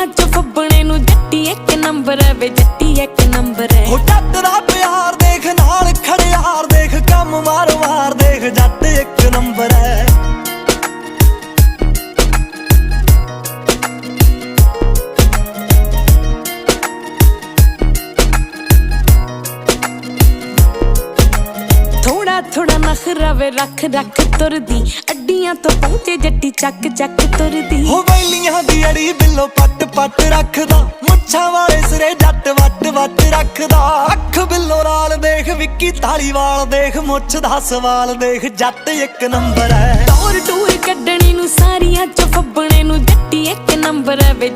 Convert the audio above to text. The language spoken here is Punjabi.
ਦੁਨੀਆ ਫੱਬਣੇ ਨੂੰ ਜੱਟੀ ਇੱਕ ਨੰਬਰ ਹੈ ਵੇ ਜੱਟੀ ਇੱਕ ਨੰਬਰ ਹੈ। ਹੋ ਟੱਕਰਾ ਥੋੜਾ ਥੋੜਾ ਨਖਰਾ ਵੇ ਰੱਖ ਰੱਖ ਤੁਰਦੀ। ਅੱਡੀਆਂ ਤੋਂ ਪਹੁੰਚੇ ਜੱਟੀ ਚੱਕ ਚੱਕ ਤੁਰਦੀ। ਹੋ ਬੈਲੀਆਂ ਦੀ ਅੜੀ ਬਿੱਲੋ ਪੱਟ ਪੱਟ ਰੱਖਦਾ। ਮੁੱਛਾਂ ਵਾਲੇ ਸਿਰੇ ਜੱਟ ਵੱਟ ਵੱਟ ਰੱਖਦਾ। ਅੱਖ ਬਿੱਲੋ ਨਾਲ ਦੇਖ ਵਿੱਕੀ ਧਾਲੀਵਾਲ ਦੇਖ ਮੁੱਛ ਦਾ ਸਵਾਲ ਦੇਖ ਜੱਟ ਇੱਕ ਨੰਬਰ ਹੈ। ਟੋਰ ਟੂਰ ਕੱਢਣੇ ਨੂੰ ਸਾਰੀਆਂ ਚ ਫੱਬਣੇ ਨੂੰ ਜੱਟੀ ਇੱਕ ਨੰਬਰ ਹੈ ਵੇ